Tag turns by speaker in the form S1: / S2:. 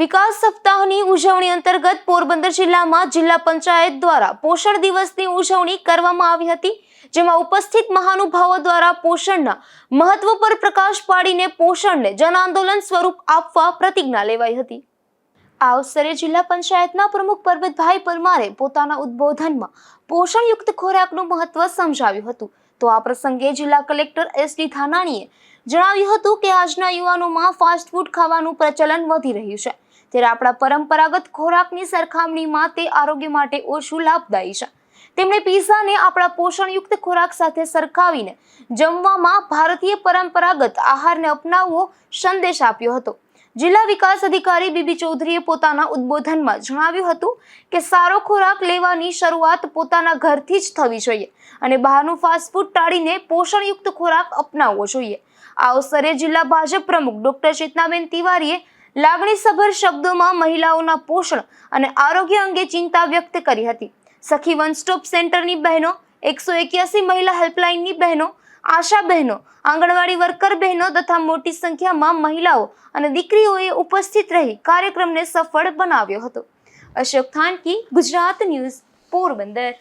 S1: વિકાસ સપ્તાહની ઉજવણી અંતર્ગત પોરબંદર જિલ્લામાં જિલ્લા પંચાયત દ્વારા પોષણ દિવસની ઉજવણી કરવામાં આવી હતી, જેમાં ઉપસ્થિત મહાનુભાવો દ્વારા પોષણના મહત્વ પર પ્રકાશ પાડીને પોષણને જન આંદોલન સ્વરૂપ આપવા પ્રતિજ્ઞા લેવાઈ હતી. આ અવસરે જિલ્લા પંચાયતના પ્રમુખ પરબતભાઈ પરમારે પોતાના ઉદ્બોધનમાં પોષણયુક્ત ખોરાકનું મહત્વ સમજાવ્યું હતું. તો આ પ્રસંગે જિલ્લા કલેક્ટર એસ ડી થાનાણીએ જણાવ્યું હતું કે આજના યુવાનોમાં ફાસ્ટ ફૂડ ખાવાનું પ્રચલન વધી રહ્યું છે. ત્યારે આપણા પરંપરાગત ખોરાકની સરખામણીમાં તે આરોગ્ય માટે ઓછું લાભદાયી છે. તેમણે પીઝાને આપણા પોષણયુક્ત ખોરાક સાથે સરખાવીને જમવામાં ભારતીય પરંપરાગત આહારને અપનાવવો સંદેશ આપ્યો હતો. જિલ્લા વિકાસ અધિકારી બીબી ચૌધરીએ પોતાના ઉદ્બોધનમાં જણાવ્યું હતું કે સારો ખોરાક લેવાની શરૂઆત પોતાના ઘરથી જ થવી જોઈએ અને બહારનું ફાસ્ટફૂડ ટાળીને પોષણયુક્ત ખોરાક અપનાવવો જોઈએ. આ અવસરે જિલ્લા ભાજપ પ્રમુખ ડોક્ટર ચેતનાબેન તિવારીએ લાગણીસભર શબ્દોમાં મહિલાઓના પોષણ અને આરોગ્ય અંગે ચિંતા વ્યક્ત કરી હતી. સખી વન સ્ટોપ સેન્ટરની બહેનો એકસો એક્યાસી મહિલા હેલ્પલાઇનની બહેનો, આશા બહેનો, આંગણવાડી વર્કર બહેનો તથા મોટી સંખ્યામાં મહિલાઓ અને દીકરીઓએ ઉપસ્થિત રહી કાર્યક્રમને સફળ બનાવ્યો હતો. અશોક થાનકી, ગુજરાત ન્યૂઝ, પોરબંદર.